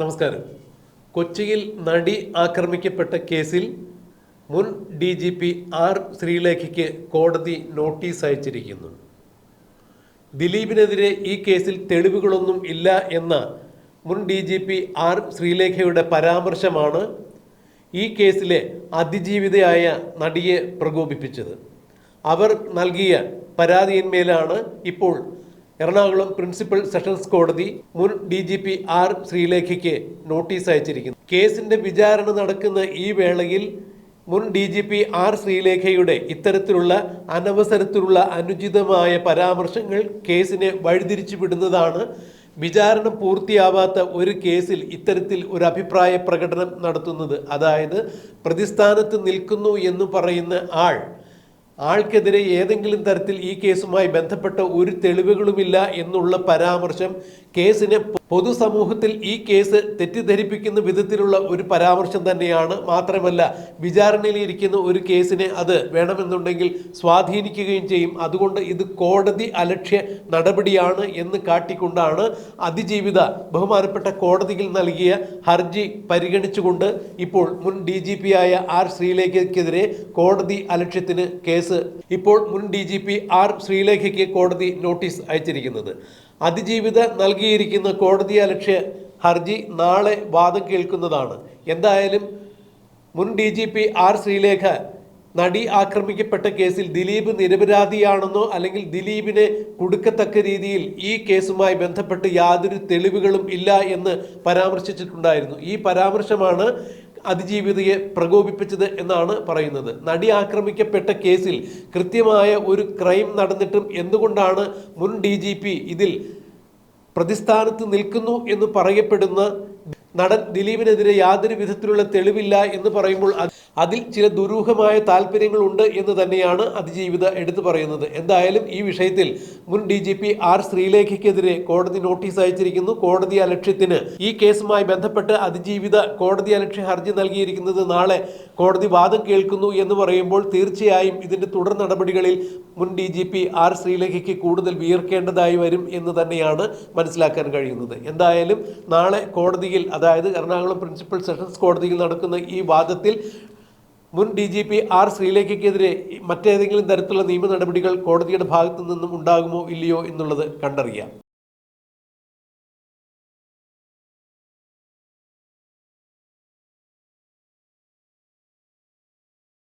നമസ്കാരം. കൊച്ചിയിൽ നടി ആക്രമിക്കപ്പെട്ട കേസിൽ മുൻ ഡി ജി പി ആർ ശ്രീലേഖയ്ക്ക് കോടതി നോട്ടീസ് അയച്ചിരിക്കുന്നു. ദിലീപിനെതിരെ ഈ കേസിൽ തെളിവുകളൊന്നും ഇല്ല എന്ന മുൻ ഡി ജി പി ആർ ശ്രീലേഖയുടെ പരാമർശമാണ് ഈ കേസിലെ അതിജീവിതയായ നടിയെ പ്രകോപിപ്പിച്ചത്. അവർ നൽകിയ പരാതിയിന്മേലാണ് ഇപ്പോൾ എറണാകുളം പ്രിൻസിപ്പൽ സെഷൻസ് കോടതി മുൻ ഡി ജി പി ആർ ശ്രീലേഖയ്ക്ക് നോട്ടീസ് അയച്ചിരിക്കുന്നു. കേസിന്റെ വിചാരണ നടക്കുന്ന ഈ വേളയിൽ മുൻ ഡി ജി പി ആർ ശ്രീലേഖയുടെ ഇത്തരത്തിലുള്ള അനവസരത്തിലുള്ള അനുചിതമായ പരാമർശങ്ങൾ കേസിനെ വഴിതിരിച്ചു വിടുന്നതാണ്. വിചാരണ പൂർത്തിയാവാത്ത ഒരു കേസിൽ ഇത്തരത്തിൽ ഒരു അഭിപ്രായ പ്രകടനം നടത്തുന്നത്. അതായത് പ്രതിസ്ഥാനത്ത് നിൽക്കുന്നു എന്ന് പറയുന്ന ആൾ ആൾക്കെതിരെ ഏതെങ്കിലും തരത്തിൽ ഈ കേസുമായി ബന്ധപ്പെട്ട ഒരു തെളിവുകളുമില്ല എന്നുള്ള പരാമർശം കേസിനെ പൊതുസമൂഹത്തിൽ ഈ കേസ് തെറ്റിദ്ധരിപ്പിക്കുന്ന വിധത്തിലുള്ള ഒരു പരാമർശം തന്നെയാണ്. മാത്രമല്ല വിചാരണയിലിരിക്കുന്ന ഒരു കേസിനെ അത് വേണമെന്നുണ്ടെങ്കിൽ സ്വാധീനിക്കുകയും ചെയ്യും. അതുകൊണ്ട് ഇത് കോടതി അലക്ഷ്യ നടപടിയാണ് എന്ന് കാട്ടിക്കൊണ്ടാണ് അതിജീവിത ബഹുമാനപ്പെട്ട കോടതിയിൽ നൽകിയ ഹർജി പരിഗണിച്ചുകൊണ്ട് ഇപ്പോൾ മുൻ ഡി ജി പി ആയ ആർ ശ്രീലേഖയ്ക്കെതിരെ കോടതി അലക്ഷ്യത്തിന് കേസ്. ഇപ്പോൾ മുൻ ഡി ജി പി ആർ ശ്രീലേഖയ്ക്ക് കോടതി നോട്ടീസ് അയച്ചിരിക്കുന്നത്. അതിജീവിത നൽകിയിരിക്കുന്ന കോടതിയലക്ഷ്യ ഹർജി നാളെ വാദം കേൾക്കുന്നതാണ്. എന്തായാലും മുൻ D G P R Sreelekha നടി ആക്രമിക്കപ്പെട്ട കേസിൽ ദിലീപ് നിരപരാധിയാണെന്നോ അല്ലെങ്കിൽ ദിലീപിനെ കൊടുക്കത്തക്ക രീതിയിൽ ഈ കേസുമായി ബന്ധപ്പെട്ട് യാതൊരു തെളിവുകളും ഇല്ല എന്ന് പരാമർശിച്ചിട്ടുണ്ടായിരുന്നു. ഈ പരാമർശമാണ് അതിജീവിതയെ പ്രകോപിപ്പിച്ചത് എന്നാണ് പറയുന്നത്. നടി ആക്രമിക്കപ്പെട്ട കേസിൽ കൃത്യമായ ഒരു ക്രൈം നടന്നിട്ടും എന്തുകൊണ്ടാണ് മുൻ ഡി ഇതിൽ പ്രതിസ്ഥാനത്ത് നിൽക്കുന്നു എന്ന് പറയപ്പെടുന്ന നടൻ ദിലീപിനെതിരെ യാതൊരു വിധത്തിലുള്ള തെളിവില്ല എന്ന് പറയുമ്പോൾ അതിൽ ചില ദുരൂഹമായ താല്പര്യങ്ങളുണ്ട് എന്ന് തന്നെയാണ് അതിജീവിത എടുത്തു പറയുന്നത്. എന്തായാലും ഈ വിഷയത്തിൽ മുൻ ഡി ജി പി ആർ ശ്രീലേഖയ്ക്കെതിരെ കോടതി നോട്ടീസ് അയച്ചിരിക്കുന്നു. കോടതി അലക്ഷ്യത്തിന് ഈ കേസുമായി ബന്ധപ്പെട്ട് അതിജീവിത കോടതി അലക്ഷ്യ ഹർജി നൽകിയിരിക്കുന്നത് നാളെ കോടതി വാദം കേൾക്കുന്നു എന്ന് പറയുമ്പോൾ തീർച്ചയായും ഇതിന്റെ തുടർ നടപടികളിൽ മുൻ ഡി ജി പി ആർ ശ്രീലേഖയ്ക്ക് കൂടുതൽ വിയർക്കേണ്ടതായി വരും എന്ന് തന്നെയാണ് മനസ്സിലാക്കാൻ കഴിയുന്നത്. എന്തായാലും നാളെ കോടതിയിൽ അതായത് എറണാകുളം പ്രിൻസിപ്പൽ സെഷൻസ് കോടതിയിൽ നടക്കുന്ന ഈ വാദത്തിൽ മുൻ ഡി ജി പി ആർ ശ്രീലേഖയ്ക്കെതിരെ മറ്റേതെങ്കിലും തരത്തിലുള്ള നിയമ നടപടികൾ കോടതിയുടെ ഭാഗത്തു നിന്നും ഉണ്ടാകുമോ ഇല്ലയോ എന്നുള്ളത് കണ്ടറിയാം.